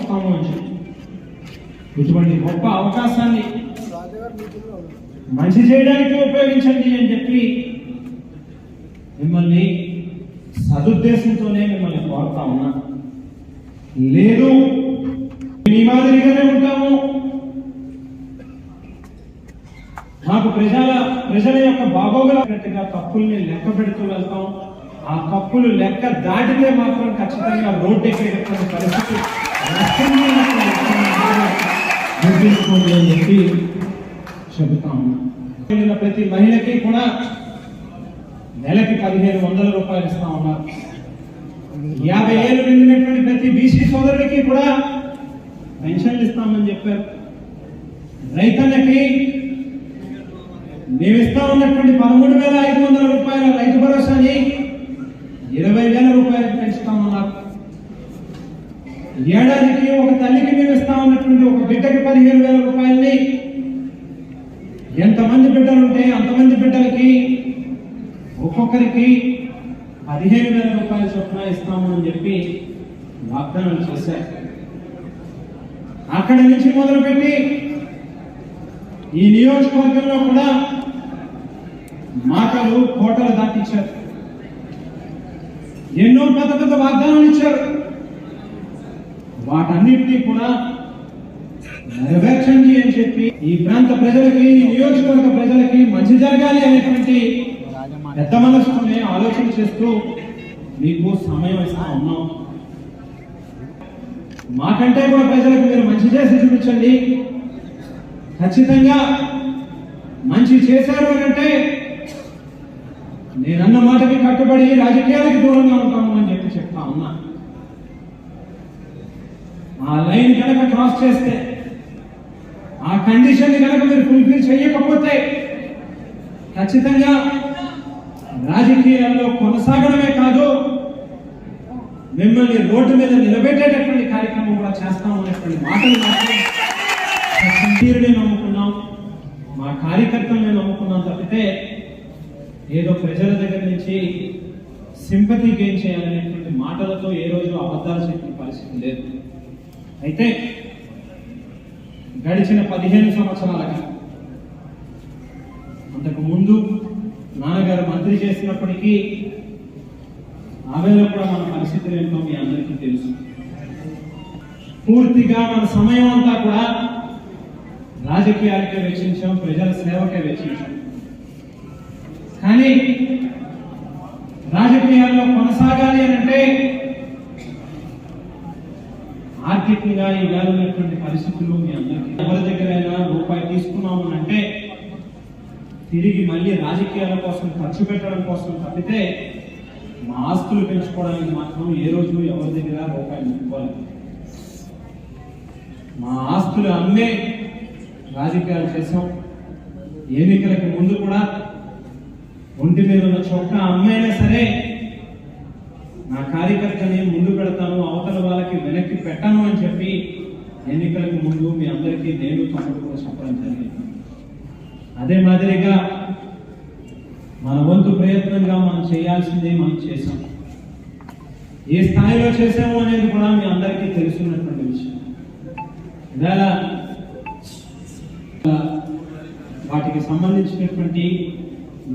వస్తాము అని ఇటువంటి గొప్ప అవకాశాన్ని మంచి చేయడానికి ఉపయోగించండి అని చెప్పి మిమ్మల్ని సదుద్దేశంతోనే మిమ్మల్ని కోరుతా ఉన్నా. లేదు మీ మాదిరిగానే ఉంటాము. నాకు ప్రజల ప్రజల యొక్క బాగోగులట్టుగా తప్పుల్ని లెక్క పెడుతూ వెళ్తాం. ఆ కప్పులు లెక్క దాటితే మాత్రం ఖచ్చితంగా రోడ్డు ఎక్కేటటువంటి పరిస్థితి వస్తుంది అని చెప్పి చెబుతా ఉన్నా. ప్రతి మహిళకి కూడా నెలకి పదిహేను వందల రూపాయలు ఇస్తా ఉన్నారు. యాభై ఏళ్ళు నిండినటువంటి ప్రతి బీసీ సోదరుడికి కూడా పెన్షన్లు ఇస్తామని చెప్పారు. రైతన్నకి మేము ఇస్తా ఉన్నటువంటి పదమూడు వేల ఐదు వందల రూపాయల రైతు భరోసాని ఇరవై వేల రూపాయలు పెంచుతామన్నారు ఏడాదికి ఒక తల్లికి మేము ఇస్తా ఉన్నటువంటి ఒక బిడ్డకి పదిహేను వేల రూపాయలని. ఎంతమంది బిడ్డలు ఉంటే అంతమంది బిడ్డలకి ఒక్కొక్కరికి పదిహేను వేల రూపాయల చొప్పున ఇస్తాము అని చెప్పి వాగ్దానం చేశారు. అక్కడి నుంచి మొదలుపెట్టి ఈ నియోజకవర్గంలో కూడా మాటలు కోటలు దాటించారు. ఎన్నో పెద్ద పెద్ద వాగ్దానాలు ఇచ్చారు. వాటన్నిటినీ కూడా నెరవేర్చండి అని చెప్పి ఈ ప్రాంత ప్రజలకి ఈ నియోజకవర్గ ప్రజలకి మంచి జరగాలి అనేటువంటి పెద్ద మనసుతోనే ఆలోచన చేస్తూ మీకు సమయం ఇస్తా ఉన్నాం. మాకంటే కూడా ప్రజలకు మీరు మంచి చేసి చూపించండి. ఖచ్చితంగా మంచి చేశారు అని అంటే నేనన్న మాటకి కట్టుబడి రాజకీయాలకు దూరంగా ఉంటాము అని చెప్పి చెప్తా ఉన్నా. ఆ లైన్ కనుక క్రాస్ చేస్తే ఆ కండిషన్ కనుక మీరు ఫుల్ఫిల్ చేయకపోతే ఖచ్చితంగా రాజకీయాల్లో కొనసాగడమే కాదు మిమ్మల్ని రోడ్డు మీద నిలబెట్టేటటువంటి కార్యక్రమం కూడా చేస్తాం అనేటువంటి మాటలు మాత్రం తీరుని నమ్ముకున్నాం మా కార్యకర్తల్ని నమ్ముకున్నాం తప్పితే ఏదో ప్రజల దగ్గర నుంచి సింపతి గెయిన్ చేయాలనేటువంటి మాటలతో ఏ రోజు అబద్ధాలు చెప్పిన పరిస్థితి లేదు. అయితే గడిచిన పదిహేను సంవత్సరాలుగా అంతకు ముందు నాన్నగారు మంత్రి చేసినప్పటికీ ఆవేళ కూడా మన పరిస్థితులు ఏంటో మీ అందరికీ తెలుసు. పూర్తిగా మన సమయం అంతా కూడా రాజకీయాలకే వెచ్చించాం ప్రజల సేవకే వెచ్చించాం. కానీ రాజకీయాల్లో కొనసాగాలి అని అంటే ఆర్థికంగా ఈ ఉన్నటువంటి పరిస్థితులు మీ అందరికీ ఎవరి దగ్గరైనా రూపాయి తీసుకున్నాము అని అంటే తిరిగి మళ్ళీ రాజకీయాల కోసం ఖర్చు పెట్టడం కోసం తప్పితే మా ఆస్తులు పెంచుకోవడానికి మాత్రం ఏ రోజు ఎవరి దగ్గర రూపాయి ముట్టుకోవాలి మా ఆస్తులు అమ్మే రాజకీయాలు చేసాం ఎన్నికలకు ముందు కూడా ఒంటి మీద ఉన్న చొక్క అమ్మైనా సరే నా కార్యకర్తని ముందు పెడతాను అవతల వాళ్ళకి వెనక్కి పెట్టను అని చెప్పి ఎన్నికలకు ముందు మీ అందరికీ నేను తమ్ముడు కూడా చెప్పడం జరిగింది. అదే మాదిరిగా మన వంతు ప్రయత్నంగా మనం చేయాల్సిందే మనం చేసాం ఏ స్థాయిలో చేసాము అనేది కూడా మీ అందరికీ తెలుసున్నటువంటి విషయం. ఇవాళ వాటికి సంబంధించినటువంటి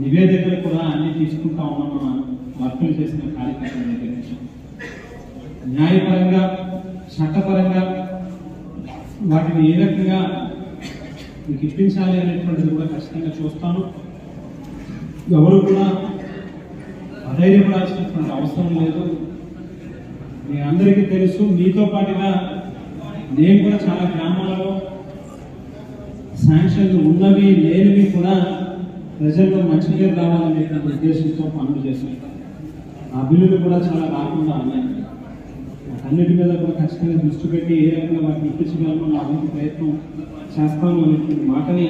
నివేదికలు కూడా అన్ని తీసుకుంటా ఉన్నాం మనం వర్కులు చేసిన కార్యక్రమం దగ్గర నుంచి. న్యాయపరంగా చట్టపరంగా వాటిని ఏ రకంగా మీకు ఇప్పించాలి అనేటువంటిది కూడా ఖచ్చితంగా చూస్తాను. ఎవరు కూడా అధైర్యపడాల్సినటువంటి అవసరం లేదు. మీ అందరికీ తెలుసు మీతో పాటుగా నేను కూడా చాలా గ్రామాలలో శాంక్షన్లు ఉన్నవి లేనివి కూడా ప్రజల్లో మంచి పేరు తన ఉద్దేశంతో పనులు చేశాను ఆ బిల్లులు కూడా చాలా రాకుండా ఉన్నాయి. అన్నిటి మీద కూడా ఖచ్చితంగా దృష్టి పెట్టి ఏ రకంగా వాటిని ఇప్పించగలను నా వంతు ప్రయత్నం చేస్తాను అనేటువంటి మాటని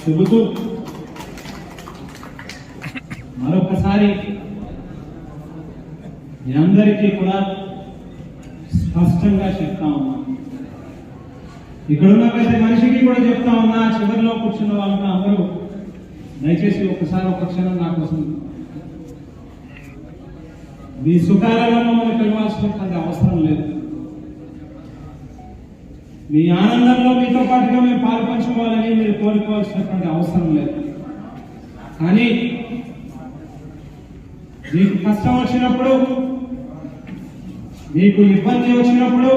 చెబుతూ మరొకసారి మీ అందరికీ కూడా స్పష్టంగా చెప్తా ఉన్నా. ఇక్కడ ఉన్న ప్రతి మనిషికి కూడా చెప్తా ఉన్నా చివరిలో కూర్చున్న వాళ్ళు అందరూ దయచేసి ఒకసారి ఒక క్షణం నా కోసం మీ సుఖాలలో మమ్మల్ని పిలవాల్సినటువంటి అవసరం లేదు. మీ ఆనందంలో మీతో పాటుగా మేము పాల్పంచుకోవాలని మీరు కోరుకోవాల్సినటువంటి అవసరం లేదు. కానీ మీకు కష్టం వచ్చినప్పుడు మీకు ఇబ్బంది వచ్చినప్పుడు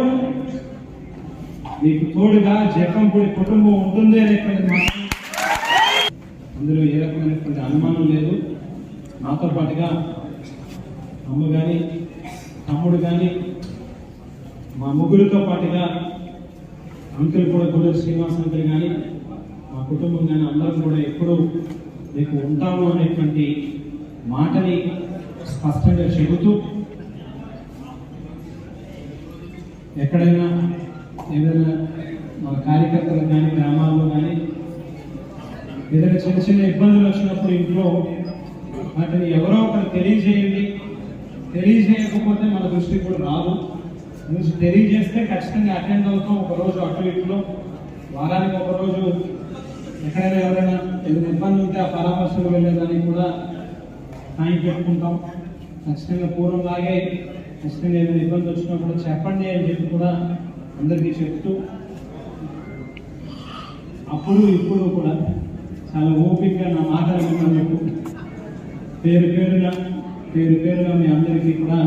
మీకు తోడుగా జకంపూడి కుటుంబం ఉంటుంది అనేటువంటి మాత్రం అందులో ఏ రకమైనటువంటి అనుమానం లేదు. నాతో పాటుగా అమ్మ కానీ తమ్ముడు కానీ మా ముగ్గురితో పాటుగా అంకుల్ కూడా గురు శ్రీనివాస్ అంకుల్ కానీ మా కుటుంబం కానీ అందరం కూడా ఎప్పుడూ మీకు ఉంటాము అనేటువంటి మాటని స్పష్టంగా చెబుతూ ఎక్కడైనా ఏదైనా మన కార్యకర్తలు కానీ గ్రామాల్లో కానీ ఏదైనా చిన్న చిన్న ఇబ్బందులు వచ్చినప్పుడు ఇంట్లో వాటిని ఎవరో ఒకరు తెలియజేయండి. తెలియజేయకపోతే మన దృష్టికి కూడా రాదు. నుంచి తెలియజేస్తే ఖచ్చితంగా అటెండ్ అవుతాం ఒకరోజు అటు ఇటులో. వారానికి ఒకరోజు ఎక్కడైనా ఎవరైనా ఏదైనా ఇబ్బంది ఉంటే ఆ పరామర్శకు వెళ్ళేదానికి కూడా టైం పెట్టుకుంటాం. ఖచ్చితంగా పూర్వంలాగే ఖచ్చితంగా ఏదైనా ఇబ్బంది వచ్చినప్పుడు చెప్పండి అని చెప్పి కూడా అందరికీ చెప్తూ అప్పుడు ఇప్పుడు కూడా చాలా ఓపికగా నా మాటలు విన్నందుకు పేరు పేరుగా పేరు పేరుగా మీ అందరికీ కూడా